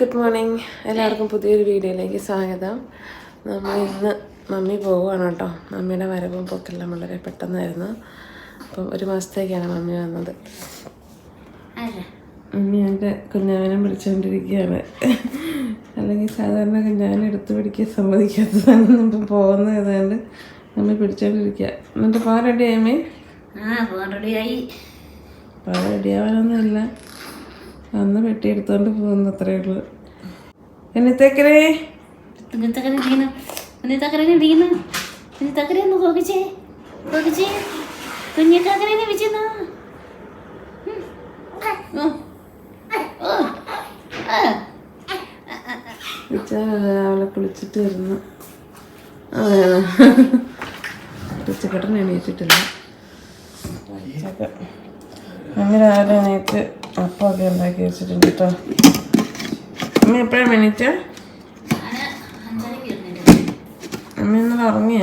Good morning എല്ലാവർക്കും പുതിയൊരു വീഡിയോയിലേക്ക് സ്വാഗതം. നമ്മൾ ഇന്ന് മമ്മി പോവുകയാണ് കേട്ടോ. മമ്മിയുടെ വരവും പൊക്കെല്ലാം വളരെ പെട്ടെന്നായിരുന്നു. അപ്പം ഒരു മാസത്തേക്കാണ് മമ്മി വന്നത്. മമ്മി എന്റെ കുഞ്ഞാവനെ വിളിച്ചുകൊണ്ടിരിക്കുകയാണ് അല്ലെങ്കിൽ സാധാരണ കുഞ്ഞാവനെ എടുത്തു പിടിക്കാൻ സമ്മതിക്കാത്തതാണ് ഇപ്പം പോകുന്നത് ഏതാണ്ട് മമ്മി പിടിച്ചോണ്ടിരിക്കുക. എന്നിട്ട് പാ റെഡി ആയമേ ആ ഫോൺ റെഡിയായി പാ റെഡി ആവാനൊന്നുമില്ല. അന്ന് വെട്ടി എടുത്തോണ്ട് പോകുന്നു അത്രേ ഉള്ളൂ എന്നത്തേക്കരേ അവളെ കുളിച്ചിട്ട് വരുന്നു. ഉച്ചക്കട്ടൻ എണീറ്റിട്ടില്ല. അങ്ങനെ രാവിലെ എണീറ്റ് അപ്പമൊക്കെ ഉണ്ടാക്കി വെച്ചിട്ടുണ്ട് കേട്ടോ അമ്മ എപ്പോഴാണ് എണീറ്റ? അമ്മ ഇന്നലെ ഉറങ്ങിയ?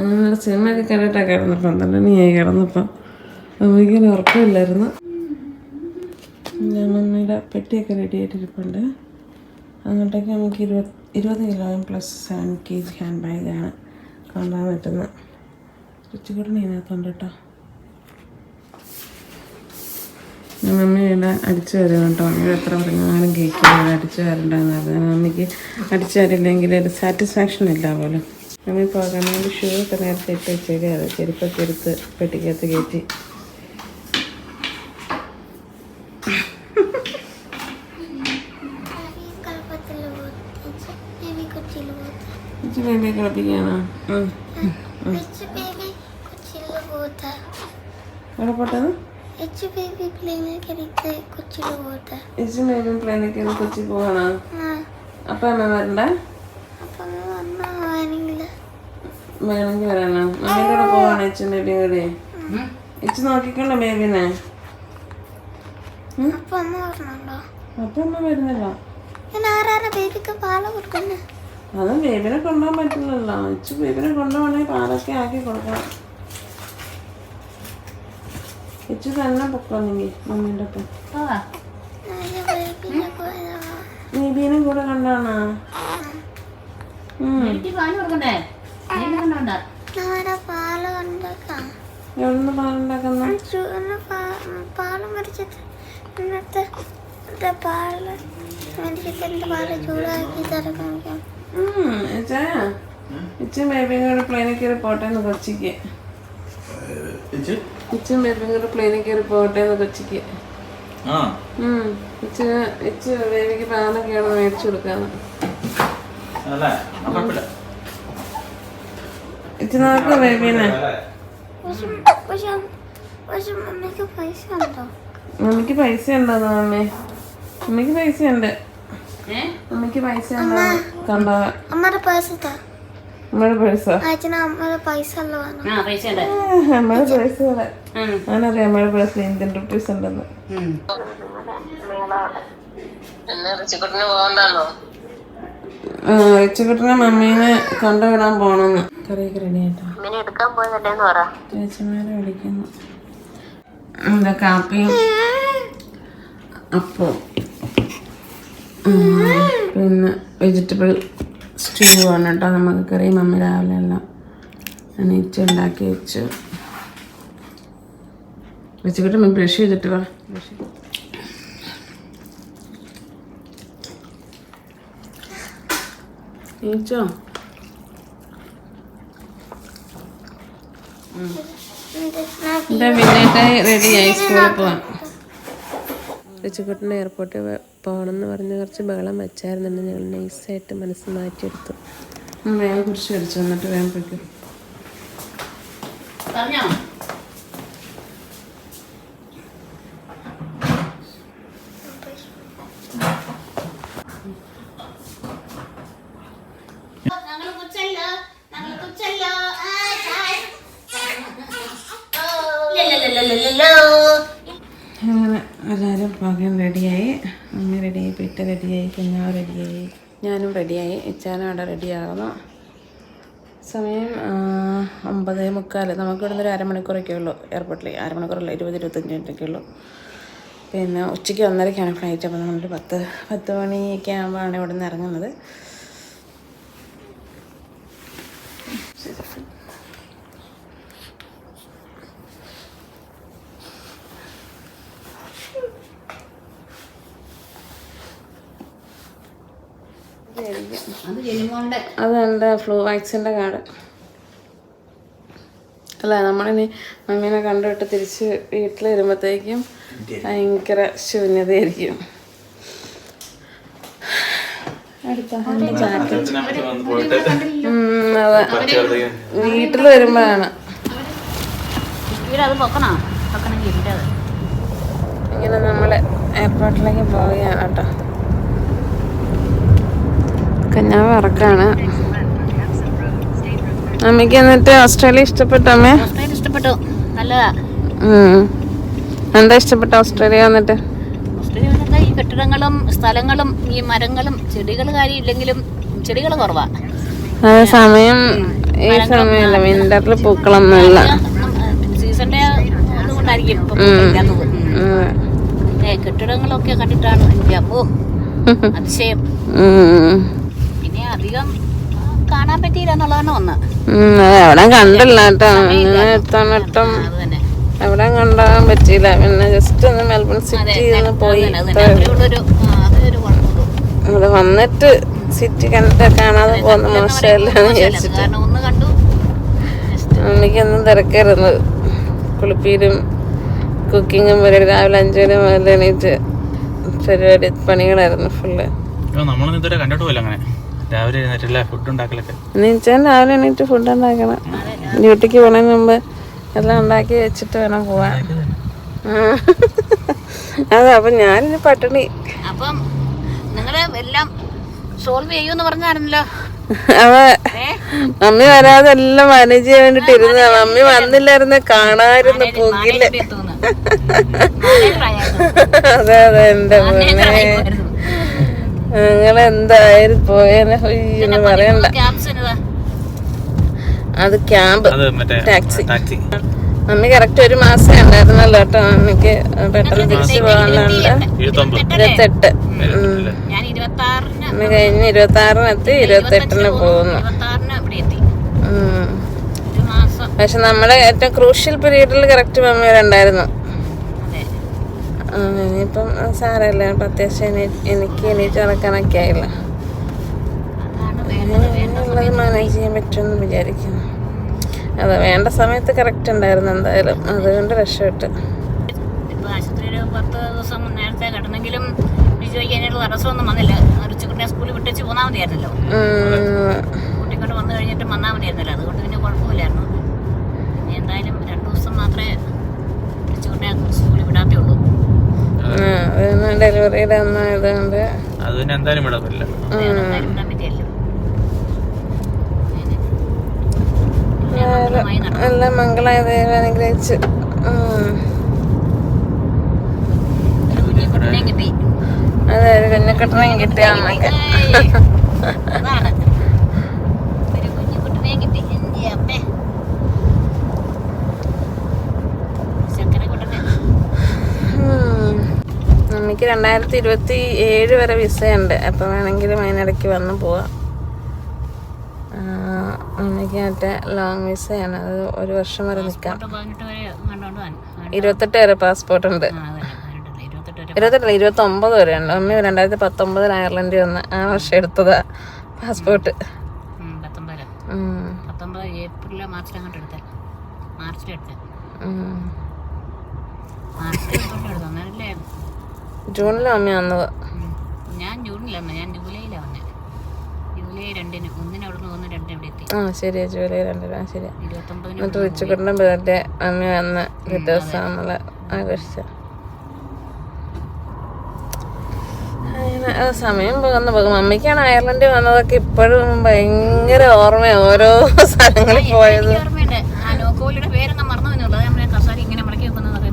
അങ്ങനെ സിനിമയൊക്കെ കണ്ടിട്ടാണ് കിടന്നപ്പം. പന്ത്രണ്ട് മണിയായി കിടന്നപ്പം അമ്മയ്ക്ക് ഉറക്കമില്ലായിരുന്നു. മമ്മിയുടെ പെട്ടിയൊക്കെ റെഡി ആയിട്ടിരിപ്പുണ്ട്. അങ്ങോട്ടേക്ക് നമുക്ക് ഇരുപത് ഇരുപത് കിലോയും plus seven K G hand ബാഗാണ് കൊണ്ടുപോകാൻ പറ്റുന്നത് ഉച്ചക്കൂടനെ ഇതിനകത്തുണ്ട് കേട്ടോ. മമ്മി ഇവിടെ അടിച്ചു വരും കേട്ടോ. മമ്മി എത്ര പറഞ്ഞാലും കേൾക്കില്ല. അടിച്ചു വരണ്ടെന്ന് പറഞ്ഞു. മമ്മിക്ക് അടിച്ചു വരില്ലെങ്കിൽ ഒരു സാറ്റിസ്ഫാക്ഷൻ ഇല്ല പോലും. മമ്മി പോകാൻ വേണ്ടി ഷൂ ഒക്കെ നേരത്തെ ഇട്ട് വെച്ചേക്കാതെ ചെരുപ്പൊക്കെ എടുത്ത് പെട്ടിക്കകത്ത് കയറ്റി. എന്നെ കളിപ്പിക്കാനോ എവിടെ പോട്ടത് It's your baby plane കളിക്ക് കൊച്ചിയിൽ പോകട്ടെ ഇറ്റ്സ് ബേബി പ്ലെയിനൊക്കെ കൊച്ചി പോകണോ അപ്പം അമ്മ വരണ്ട? അപ്പം അമ്മ വേണമെങ്കിൽ വേണമെങ്കിൽ വരാനോ. അമ്മേന്റെ കൂടെ പോകണോ ഇച്ചിന്റെ കൂടെ? ഇച്ച് നോക്കിക്കണ്ട ബേബിനെ? അപ്പം അമ്മ വരണുണ്ടോ? അപ്പം അമ്മ വരുന്നില്ല. ഞാൻ ആരാണ് ബേബിക്ക് പാല കൊടുക്കുന്നത് അത് വേവിനെ കൊണ്ടുപോകാൻ പറ്റില്ലല്ലോ. ഇച്ചു വേവിനെ കൊണ്ടുപോകണേ പാലൊക്കെ ആക്കി കൊടുക്കണം. ഇച്ചു തന്നെ പൊക്കോന്നെങ്കിൽ മമ്മീന്റെ ഒപ്പം? ബേബീനും കൂടെ കണ്ടാണോ? എവിടുന്ന് പാലുണ്ടാക്കുന്ന പാൽ മരിച്ചിട്ട് എന്നിട്ട് പാൽ പാൽ ചൂടാക്കി തരക്കാൻ ഇച്ചും ബേബിയും കൂടെ പ്ലെയിനിൽ കയറി പോട്ടെ എന്ന് കൊച്ചിക്ക് ഇച്ചും? ബേബിയും കൂടെ പ്ലെയിനിൽ കയറി പോട്ടെ എന്ന് കൊച്ചിക്ക്. ഇച്ച് ഇച്ച് ബേബിക്ക് പാലൊക്കെയാണ് മേടിച്ചു കൊടുക്കാന്ന്. ഇച്ച് നോക്കൂ ബേബീനെ. മമ്മിക്ക് പൈസ ഉണ്ടോ മമ്മിക്ക് പൈസ ഉണ്ടോ. മമ്മി മമ്മിക്ക് പൈസ ഉണ്ട്? മമ്മിക്ക് പൈസ ഉണ്ടോ അമ്മയുടെ അമ്മയുടെ പൈസ അച്ഛന അമ്മയുടെ പൈസ അമ്മയുടെ അമ്മയുടെ ഇന്ത്യൻ റുപ്പീസ് ഉണ്ടെന്ന്. റിച്ചുകുട്ടിനെ മമ്മീനെ കണ്ടുവിടാൻ പോണെന്ന്. കറിയൊക്കെ റെഡി ആയിട്ടോ? ചേച്ചിമാരെ വിളിക്കുന്നു. എന്താ കാപ്പിയും അപ്പം പിന്നെ വെജിറ്റബിൾ സ്റ്റൂ ആണ് കേട്ടോ നമുക്ക് കറി. മമ്മി രാവിലെ എല്ലാം എണീച്ച് ഉണ്ടാക്കി വെച്ചു. മമ്മി ബ്രഷ് ചെയ്തിട്ട് വാ. ബ്രഷ് എന്റെ വില്ലേട്ടായി റെഡിയായി സ്കൂളിൽ പോവാം റിച്ചുക്കുട്ടനെ എയർപോർട്ടിൽ പോകണമെന്ന് പറഞ്ഞ് കുറച്ച് ബഹളം വെച്ചായിരുന്നുണ്ട്. ഞങ്ങൾ നൈസായിട്ട് മനസ്സ് മാറ്റിയെടുത്തു. വേഗം കുറിച്ച് അടിച്ചു വന്നിട്ട് വേഗം പോയിക്കും പറഞ്ഞോ ഞങ്ങൾ കൊച്ചല്ലോ ഞങ്ങൾ കൊച്ചല്ലോ ആ, ചായ. ലലലലലലലോ. അങ്ങനെ എല്ലാവരും പോകാൻ റെഡിയായി അമ്മ റെഡിയായി പിറ്റ റെഡിയായി കുഞ്ഞാവ് റെഡിയായി ഞാനും റെഡിയായി ഇച്ചാനും അവിടെ റെഡിയാകുന്നു സമയം ഒമ്പത് മുക്കാൽ നമുക്ക് ഇവിടെ ഒരു അരമണിക്കൂറൊക്കെ ഉള്ളൂ എയർപോർട്ടിൽ അരമണിക്കൂറല്ല ഇരുപത് ഇരുപത്തഞ്ച് മിനിറ്റൊക്കെ ഉള്ളൂ. പിന്നെ ഉച്ചയ്ക്ക് ഒന്നരയ്ക്കാണ് ഫ്ലൈറ്റ് അപ്പോൾ നമ്മളൊരു പത്ത് പത്ത് മണിയൊക്കെ ആകുമ്പോഴാണ് ഇവിടെ നിന്ന് ഇറങ്ങുന്നത്. അത് എന്റെ ഫ്ലൂ വാക്സിന്റെ കാർഡ്. അല്ല നമ്മളിനി മമ്മീനെ കണ്ടുവിട്ട് തിരിച്ച് വീട്ടിൽ വരുമ്പോഴത്തേക്കും ഭയങ്കര ശൂന്യതയായിരിക്കും. വീട്ടിൽ വരുമ്പോഴാണ് വീട് അത്. പൊക്കണോ? പൊക്കണമെങ്കിൽ അത് ഇങ്ങനെ നമ്മൾ എയർപോർട്ടിലേക്ക് പോവുകയാണ് കേട്ടോ. കഞ്ഞാവ് ഇറക്കാണ് അമ്മയ്ക്ക് എന്നിട്ട് ഓസ്ട്രേലിയ ഇഷ്ടപ്പെട്ടു അമ്മേ? ഇഷ്ടപ്പെട്ടു. നല്ലതാ. എന്താ ഇഷ്ടപ്പെട്ട ഓസ്ട്രേലിയ വന്നിട്ട്? ഈ കെട്ടിടങ്ങളും സ്ഥലങ്ങളും ഈ മരങ്ങളും ചെടികൾ കാര്യമില്ലെങ്കിലും ചെടികൾ കുറവാ. അത് സമയം ഈ സമയമല്ല. വിന്ററിൽ പൂക്കളൊന്നുമില്ല. സീസണിന്റെ അതുകൊണ്ടായിരിക്കും കെട്ടിടങ്ങളൊക്കെ കണ്ടിട്ടാണ് എനിക്ക് അപ്പോ അതിശയം. പിന്നെ അധികം കാണാൻ പറ്റിയില്ല എന്നുള്ളതാണ് ഒന്ന്. എവിടെ കണ്ടില്ല കേട്ടോ. കണ്ടാൻ പറ്റിയില്ല. പിന്നെ ജസ്റ്റ് ഒന്ന് മെൽബൺ അതെ സിറ്റി പോയി അവിടെ വന്നിട്ട് സിറ്റി കണ്ടിട്ട് കാണാതെ പോകുന്ന മോശമല്ല എന്ന് മോശമല്ല. വിചാരിച്ചിട്ട്. അമ്മയ്ക്കൊന്നും തിരക്കായിരുന്നു കുളിപ്പീരും കുക്കിങ്ങും പരിപാടി രാവിലെ അഞ്ചു മണി മുതൽ എണീറ്റ് പരിപാടി പണികളായിരുന്നു ഫുള്ള് നമ്മളൊന്നും ഇതുവരെ കണ്ടിട്ട് പോയില്ല അങ്ങനെ. രാവിലെ എഴുന്നേറ്റില്ല? ഫുഡ് ഉണ്ടാക്കലൊക്കെ? എണീച്ചാൽ രാവിലെ എണീറ്റ് ഫുഡ് ഉണ്ടാക്കണം. ഡ്യൂട്ടിക്ക് പോണതിന് മുമ്പ് എല്ലാം ഉണ്ടാക്കി വെച്ചിട്ട് വേണം പോവാൻ. അതെ അപ്പൊ ഞാനിനി പട്ടിണി. അപ്പം നിങ്ങൾ എല്ലാം സോൾവ് ചെയ്യുമെന്ന് പറഞ്ഞായിരുന്നല്ലോ? അവ ഏ? മമ്മി വരാതെ എല്ലാം മാനേജ് ചെയ്യാൻ വേണ്ടിട്ട് ഇരുന്ന മമ്മി വന്നില്ലായിരുന്നു കാണായിരുന്നു പുകിൽ. അതെ അതെ എന്റെ. നിങ്ങൾ എന്തായാലും പോയെന്ന് പിന്നെ ഒന്നും പറയണ്ട. അത് ക്യാമ്പ്. ടാക്സി. മമ്മി കറക്റ്റ് ഒരു മാസം ഉണ്ടായിരുന്നല്ലോ കേട്ടോ. മമ്മിക്ക് പെട്ടെന്ന് തിരിച്ചു പോകാനുണ്ട് ഇരുപത്തെട്ട്. അമ്മ കഴിഞ്ഞ് ഇരുപത്തി ആറിന് എത്തി ഇരുപത്തെട്ടിന് പോകുന്നു. ഇരുപത്തി ആറിന് ഇവിടെ എത്തി. ഒരു മാസം. പക്ഷെ നമ്മുടെ ഏറ്റവും ക്രൂഷ്യൽ പീരീഡിൽ കറക്റ്റ് മമ്മി ഉണ്ടായിരുന്നു. ഇനിയിപ്പം സാരമില്ല ഇപ്പം അത്യാവശ്യം എനിക്ക് എണീറ്റ് നടക്കാനൊക്കെ ആയില്ല. ഉള്ളത് മാനേജ് ചെയ്യാൻ പറ്റുമെന്ന് വിചാരിക്കുന്നു. അതെ വേണ്ട സമയത്ത് കറക്റ്റ് ഉണ്ടായിരുന്നു എന്തായാലും. അതുകൊണ്ട് രക്ഷപ്പെട്ടു. ഇപ്പൊ ആശുപത്രിയിൽ പത്ത് ദിവസം നേരത്തെ കിടന്നെങ്കിലും വിജയിക്കാനായിട്ടുള്ള തടസ്സമൊന്നും വന്നില്ല. ഒരു ചിക്കുട്ടിനെ സ്കൂളിൽ വിട്ടേച്ച് പോന്നാൽ മതിയായിരുന്നല്ലോ. ഉം. വന്നു കഴിഞ്ഞിട്ട് വന്നാൽ മതിയായിരുന്നല്ലോ. അതുകൊണ്ട് പിന്നെ കുഴപ്പമില്ലായിരുന്നു. എന്തായാലും രണ്ടു ദിവസം മാത്രമേ ചിക്കുട്ടിനെ സ്കൂളിൽ വിടാത്തേ ഉള്ളൂ. ഡെലിവറിയുടെ ഒന്നായതുകൊണ്ട് അത് പിന്നെ എന്തായാലും മംഗളായ ദൈവം അനുഗ്രഹിച്ച്. അതെ ഒരു കുഞ്ഞക്കെട്ടനെയും കിട്ടിയ അമ്മയ്ക്ക് ഏയ്. അതാണ് ഒരു കുഞ്ഞിക്കുട്ടിനെയും കിട്ടി എന്റെ അമ്മേ ചക്കര കുട്ടനെ ഉം. അമ്മയ്ക്ക് രണ്ടായിരത്തി ഇരുപത്തി ഏഴ് വരെ വിസയുണ്ട്. അപ്പം വേണമെങ്കിലും അതിനിടയ്ക്ക് വന്ന് പോവാം. എനിക്ക് മറ്റേ ലോങ് വിസയാണ്. അത് ഒരു വർഷം വരെ നിൽക്കാം. ഇരുപത്തെട്ട് വരെ പാസ്പോർട്ട് ഉണ്ട്. ഇരുപത്തെട്ടല്ല ഇരുപത്തി ഒമ്പത് വരെ ഉണ്ട്. അമ്മ രണ്ടായിരത്തി പത്തൊമ്പതിൽ അയർലൻഡിൽ വന്ന് ആ വർഷം എടുത്തതാ പാസ്പോർട്ട് ഏപ്രിലോ മാർച്ചിലോ അങ്ങോട്ട് എടുത്തേ. മാർച്ചിലെടുത്തേ ഉം. എടുത്തു. അന്നേരല്ലേ ജൂണിലും അമ്മ വന്നത്. ഞാൻ ജൂണിലല്ല ഞാൻ ജൂലൈയിലാണ് വന്നത് ജൂലൈ രണ്ടിന്. ഒന്നിന് അവിടെ നിന്ന് ഒന്ന് രണ്ടിന് ഇവിടെ എത്തി. ആ ശരിയാ. ജൂലൈ രണ്ട് ആ ശരിയാ. ഇരുപത്തൊമ്പതിന് എന്നിട്ട് റിച്ചുകുട്ടന്റെ ബർത്ത്ഡേ അമ്മ വന്ന് ദിവസം നമ്മൾ ആഘോഷിച്ച. സമയം പോകുന്ന. പോകും അമ്മയ്ക്കാണ് അയർലൻഡിൽ വന്നതൊക്കെ ഇപ്പോഴും ഭയങ്കര ഓർമ്മ ഓരോ സ്ഥലങ്ങളിൽ പോയത്. പേരൊന്നും മറന്നു എന്നുള്ളത് നമ്മുടെ കസാരി ഇങ്ങനെ മടക്കി വെക്കുന്നതൊക്കെ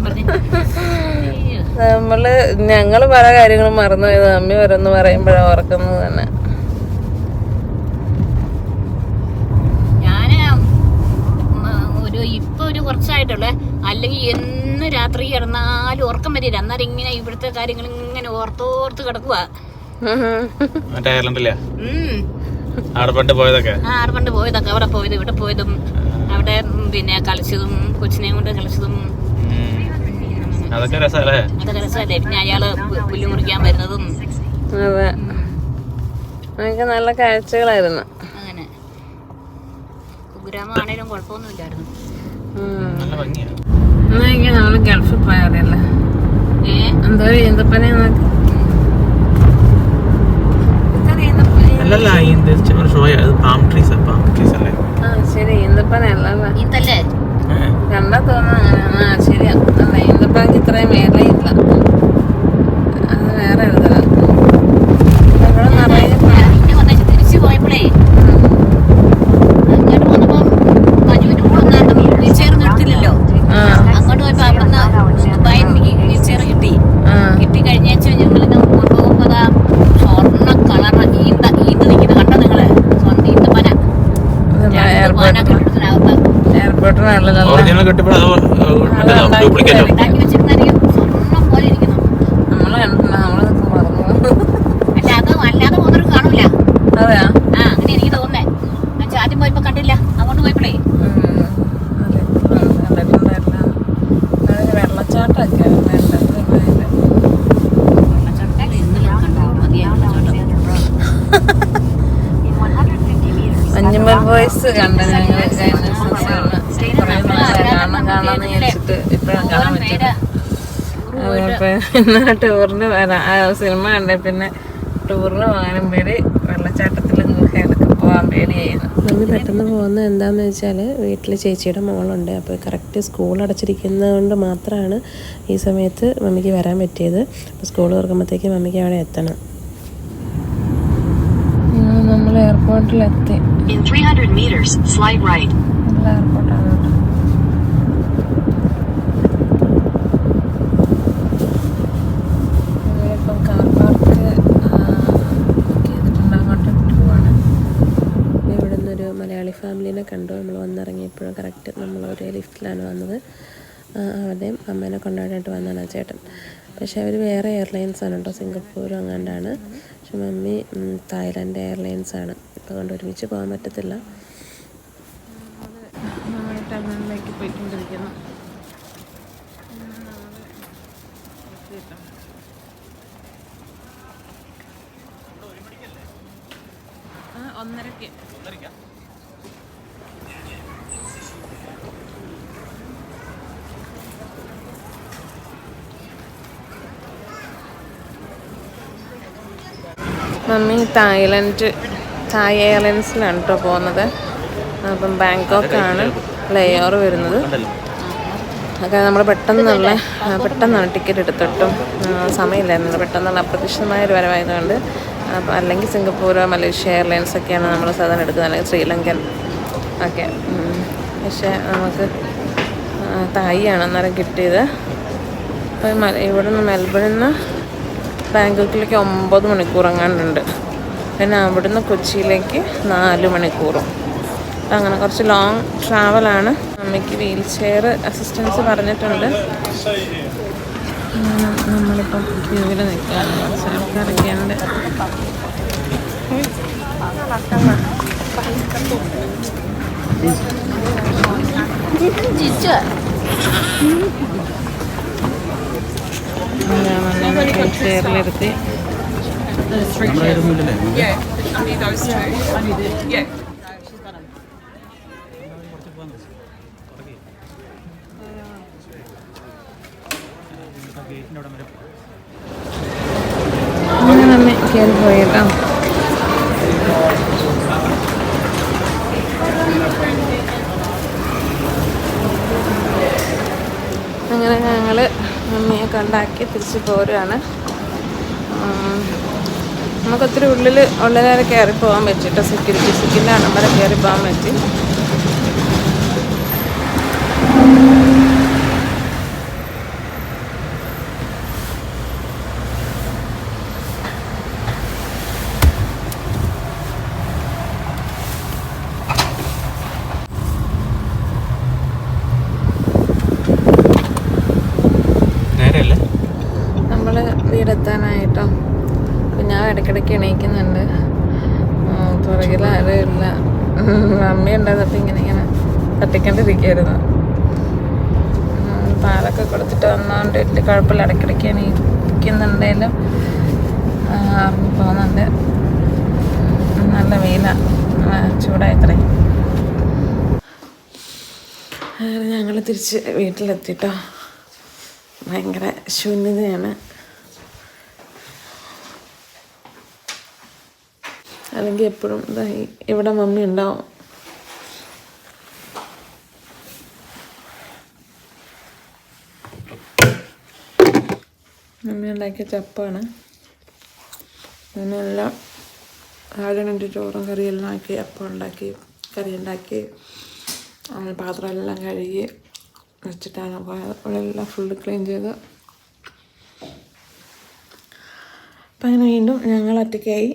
നമ്മൾ ഞങ്ങൾ പല കാര്യങ്ങളും മറന്നു പോയത് അമ്മി ഓരോന്ന് പറയുമ്പോഴാണ് ഓർക്കുന്നത് തന്നെ. ഞാൻ ഒരു കുറച്ചായിട്ടുള്ളേ. അല്ലെങ്കിൽ എന്ന് രാത്രി കിടന്നാലും ഉറക്കം വരില്ല. അന്നേരം ഇങ്ങനെ ഇവിടുത്തെ കാര്യങ്ങൾ ഇങ്ങനെ ഓർത്തോർത്ത് കിടക്കുക ഉം. പോയതൊക്കെ? പോയതൊക്കെ. അവിടെ പോയത് ഇവിടെ പോയതും അവിടെ പിന്നെ കളിച്ചതും കൊച്ചിനെയും കൊണ്ട് കളിച്ചതും. അതൊക്കെ രസമല്ലേ അതൊക്കെ രസമല്ലേ? പിന്നെ അയാൾ പുല്ല് മുറിക്കാൻ വരുന്നതും അതെ. അതൊക്കെ നല്ല കാഴ്ചകളായിരുന്നു. അങ്ങനെ. കുഗ്രാമാണേലും കുഴപ്പമൊന്നുമില്ലായിരുന്നു. ഉം. നല്ല ഭംഗിയാണ് എന്നാ നമ്മൾ ഗൾഫിൽ പോയാറിയല്ലേ എന്തോ ഈന്തപ്പനെ നോക്ക്. അല്ലല്ല ഇത് ഒരു ഷോ അത് പാം ട്രീസ് പാം ട്രീസ് അല്ലേ? ആ ശരി ഈന്തപ്പനല്ല ഇതല്ലേ ഏ. കണ്ടാ തോന്നുന്നു ആ ശരിയാ. ഇത്രയും മേലയില്ല അത് വേറെ എഴുതല ഇവിടെ നിറയെ തിരിച്ചു പോയപ്പോഴേ അങ്ങോട്ട് വന്നപ്പോ മജുവിന്റെ കൂടെ വീൽ ചെയർ നിർത്തില്ലല്ലോ ആ അങ്ങോട്ട് പോയപ്പോ അവിടുന്ന് ദുബായിൽ എനിക്ക് വീൽ ചെയർ കിട്ടി ആ കിട്ടി കഴിഞ്ഞാൽ ഞങ്ങളിത് പോകുമ്പോതാ സ്വർണ കളർ ഈന്ത ഈന്ത് നിൽക്കുന്നത് കണ്ടോ നിങ്ങൾ സ്വർണ ഈന്തപ്പന എയർപോർട്ട് പാനകെട്ടിടത്തിനകത്ത് എയർപോർട്ടിനല്ലല്ലോ ഒറിജിനൽ കെട്ടിപ്പോൾ അതോ ഡ്യൂപ്ലിക്കേറ്റോ ഉണ്ടാക്കി വെച്ചിരുന്നായിരിക്കും സ്വർണം പോലെ ഇരിക്കുന്നു നമ്മൾ കണ്ടിട്ടില്ല നമ്മൾ മറന്നു അല്ല അത് അല്ലാതെ പോകുന്നവർക്ക് കാണൂല അതെയാ ആ അങ്ങനെ എനിക്ക് തോന്നുന്നേ ഞാൻ ആദ്യം പോയപ്പോ കണ്ടില്ല അങ്ങോട്ട് പോയപ്പോഴേ ഉം. അതെ. ഉം. കണ്ടിട്ടുണ്ടായിരുന്ന. അത് വെള്ളച്ചാട്ടമൊക്കെ ആയിരുന്നു ദുബായിൽ. മഞ്ഞുമൽ വോയിസ് കണ്ട ഞങ്ങൾ കുറേ കാണാൻ കാണാന്ന് വിചാരിച്ചിട്ട് കാണാൻ ടൂറിന് സിനിമ കണ്ടേ പിന്നെ ടൂറിന് പോകാനും പേര് വെള്ളച്ചാട്ടത്തിൽ ഗുഹയിലൊക്കെ പോകാൻ പേടിയായിരുന്നു മമ്മി പെട്ടെന്ന് പോകുന്നത് എന്താണെന്ന് വെച്ചാൽ വീട്ടിൽ ചേച്ചിയുടെ മോളുണ്ട്. അപ്പോൾ കറക്റ്റ് സ്കൂൾ അടച്ചിരിക്കുന്നത് കൊണ്ട് മാത്രമാണ് ഈ സമയത്ത് മമ്മിക്ക് വരാൻ പറ്റിയത്. അപ്പോൾ സ്കൂൾ തുറക്കുമ്പോഴത്തേക്ക് മമ്മിക്ക് അവിടെ എത്തണം. നമ്മൾ എയർപോർട്ടിലെത്തി In 300 meters, slide right. ഫാമിലീനെ കണ്ടു. നമ്മൾ വന്നിറങ്ങിയപ്പോഴും കറക്റ്റ് നമ്മൾ ഒരു ലിഫ്റ്റിലാണ് വന്നത്. അവരുടെയും അമ്മേനെ കൊണ്ടാടാനായിട്ട് വന്നതാണ് ചേട്ടൻ. പക്ഷേ അവർ വേറെ എയർലൈൻസ് ആണ് കേട്ടോ സിംഗപ്പൂർ അങ്ങാണ്ടാണ്. പക്ഷെ മമ്മി തായ്ലൻഡ് എയർലൈൻസ് ആണ്. അതുകൊണ്ട് ഒരുമിച്ച് പോകാൻ പറ്റത്തില്ല. പോയിക്കൊണ്ടിരിക്കുന്നു. ഒന്നരക്ക് മമ്മി തായ്ലൻഡ് തായ് എയർലൈൻസിലാണ് കേട്ടോ പോകുന്നത്. അപ്പം ബാങ്കോക്കാണ് ലെയർ വരുന്നത്. കണ്ടല്ലോ ഒക്കെ നമ്മൾ പെട്ടെന്നുള്ള പെട്ടെന്നാണ് ടിക്കറ്റ് എടുത്തിട്ടും ആ, സമയമില്ലായിരുന്നു പെട്ടെന്നുള്ള അപ്രതീക്ഷിതമായ ഒരു വരവായതുകൊണ്ട് അപ്പം അല്ലെങ്കിൽ സിംഗപ്പൂർ മലേഷ്യ എയർലൈൻസ് ഒക്കെയാണ് നമ്മൾ സാധാരണ എടുക്കുന്നത്. അല്ലെങ്കിൽ ശ്രീലങ്കൻ ഒക്കെ. പക്ഷേ നമുക്ക് തായിയാണ് അന്നേരം കിട്ടിയത്. അപ്പം ഇവിടെ നിന്ന് മെൽബണിൽ നിന്ന് ബാങ്കോക്കിലേക്ക് ഒമ്പത് മണിക്കൂർ എങ്ങാണ്ടുണ്ട് പിന്നെ അവിടുന്ന് കൊച്ചിയിലേക്ക് നാല് മണിക്കൂറും. അപ്പം അങ്ങനെ കുറച്ച് ലോങ് ട്രാവലാണ് അമ്മയ്ക്ക് വീൽ ചെയർ അസിസ്റ്റൻസ് പറഞ്ഞിട്ടുണ്ട്. നമ്മളിപ്പം ക്യൂവിൽ നിൽക്കുകയാണ്. ആൾക്കാരൊക്കെ ചെയറിലിരുത്തി അങ്ങനെ അമ്മ കയറി പോയി കേട്ടോ അങ്ങനെ ഞങ്ങൾ കൊണ്ടാക്കി തിരിച്ച് പോരുകയാണ് നമുക്കൊത്തിരി ഉള്ളിൽ ഉള്ളിലേറെ കയറി പോകാൻ പറ്റിട്ടോ സെക്യൂരിറ്റി സെക്യൂരിറ്റി സെക്യൂരിന്റെ വരെ കയറി പോകാൻ പറ്റി. ആരും ഇല്ല മമ്മി ഉണ്ടായിരുന്നപ്പോൾ ഇങ്ങനെ ഇങ്ങനെ തട്ടിക്കൊണ്ടിരിക്കുകയായിരുന്നു പാലൊക്കെ കൊടുത്തിട്ട് വന്നതുകൊണ്ട് വലിയ കുഴപ്പമില്ല. ഇടയ്ക്കിടയ്ക്ക് എണീക്കുന്നുണ്ടെങ്കിലും അറിഞ്ഞു പോകുന്നുണ്ട്. നല്ല വെയിലാണ് ചൂടായത്രേ അങ്ങനെ ഞങ്ങൾ തിരിച്ച് വീട്ടിലെത്തിട്ടോ. ഭയങ്കര ശൂന്യതയാണ്. അല്ലെങ്കിൽ എപ്പോഴും ഇതായി ഇവിടെ മമ്മി ഉണ്ടാവും. മമ്മി ഉണ്ടാക്കിയ ചപ്പാണ്. അതിനെല്ലാം ആകണിന്റെ ചോറും കറിയെല്ലാം ആക്കി അപ്പം ഉണ്ടാക്കി കറി ഉണ്ടാക്കി അങ്ങനെ പാത്രമെല്ലാം കഴുകി വെച്ചിട്ടാണ് പോയത് അവിടെ എല്ലാം ഫുള്ള് ക്ലീൻ ചെയ്ത്. അപ്പം അങ്ങനെ വീണ്ടും ഞങ്ങൾ ഒറ്റയ്ക്കായി.